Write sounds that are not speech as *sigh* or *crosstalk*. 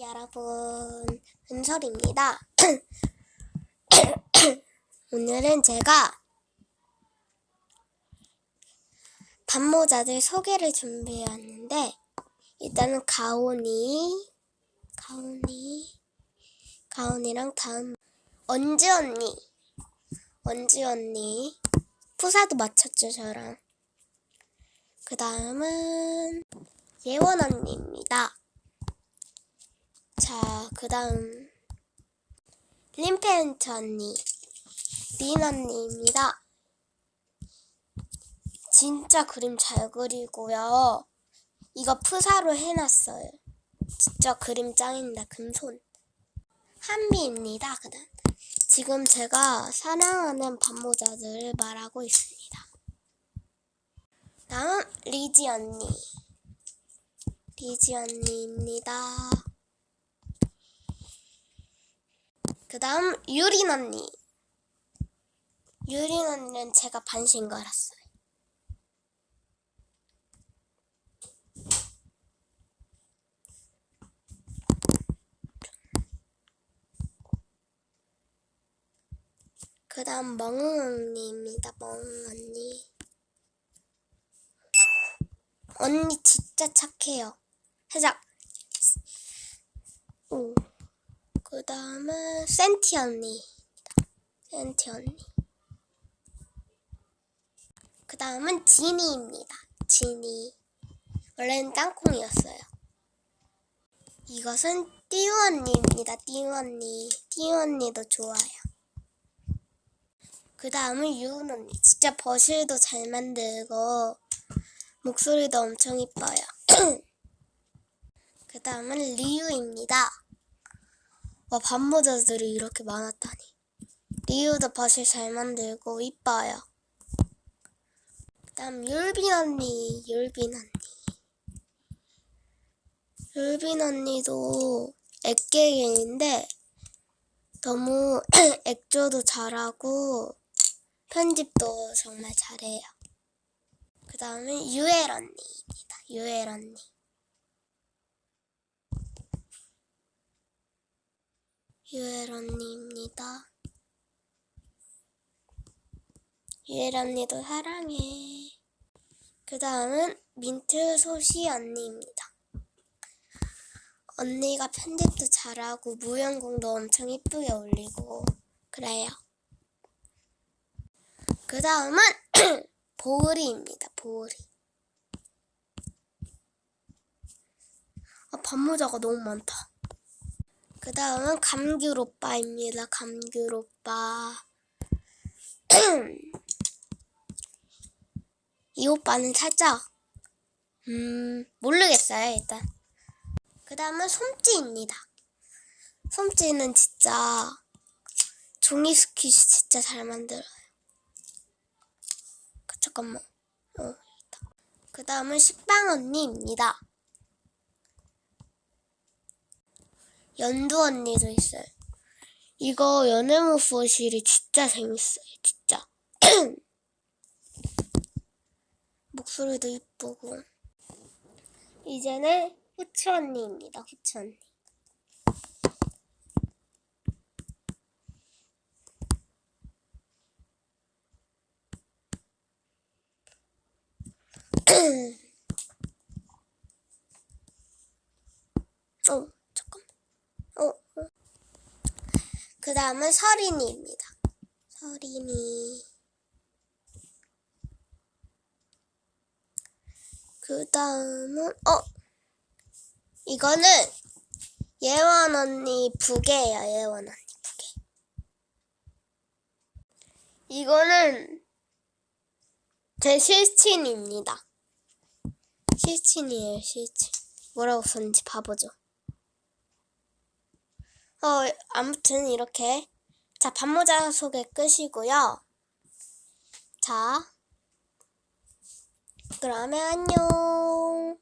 여러분, 은설입니다. *coughs* 오늘은 제가 반모자들 소개를 준비해왔는데 일단은 가온이, 가온이, 가온이랑 다음 언지 언니, 언지 언니, 푸사도 맞췄죠 저랑. 그 다음은 예원 언니입니다. 자, 그 다음 림펜트 언니, 린 언니입니다. 진짜 그림 잘 그리고요. 이거 푸사로 해놨어요. 진짜 그림 짱입니다. 금손. 한비입니다. 그 다음 지금 제가 사랑하는 반모자들을 말하고 있습니다. 다음 리지 언니. 리지 언니입니다. 그 다음 유린 언니. 유린 언니는 제가 반신 걸었어요. 그 다음 멍응 언니입니다. 멍응 언니. 언니 진짜 착해요. 살짝. 오. 그 다음은 센티 언니. 센티 언니. 그 다음은 지니입니다. 지니. 원래는 땅콩이었어요. 이것은 띠우 언니입니다. 띠우 언니. 띠우 언니도 좋아요. 그 다음은 유은 언니. 진짜 버실도 잘 만들고 목소리도 엄청 이뻐요. 그 다음은 리유입니다. 와, 반모자들이 이렇게 많았다니. 리유도 버실 잘 만들고 이뻐요. 그 다음 율빈 언니, 율빈 언니. 율빈 언니도 액계인데 너무 *clears throat* 액조도 잘하고 편집도 정말 잘해요. 그 다음은 유엘 언니입니다. 유엘 언니. 유엘 언니입니다. 유엘 언니도 사랑해. 그 다음은 민트 소시 언니입니다. 언니가 편집도 잘하고 무연공도 엄청 이쁘게 올리고 그래요. 그 다음은 *clears throat* 보리입니다. 보리. 아, 반모자가 너무 많다. 그 다음은 감귤 오빠입니다. 감귤 오빠. *clears throat* 이 오빠는 살짝 음 모르겠어요 일단. 그 다음은 솜찌입니다. 솜찌는 진짜 종이 스퀴시 진짜 잘 만들어요. 그, 잠깐만. 어, 그 다음은 식빵 언니입니다. 연두 언니도 있어요. 이거 연애무포실이 진짜 재밌어요. 진짜. *clears throat* 목소리도 이쁘고. 이제는 후추 언니입니다. 후추 언니. *clears throat* 어, 잠깐만. 어, 어. 그 다음은 서린이입니다. 서린이. 그 다음은, 어, 이거는 예원 언니 부계예요. 예원 언니 부계. 이거는 제 실친입니다. 실친이에요. 실친. 뭐라고 썼는지 봐보죠. 어, 아무튼 이렇게 자 반모자 소개 끝이고요. 자, 그러면 안녕.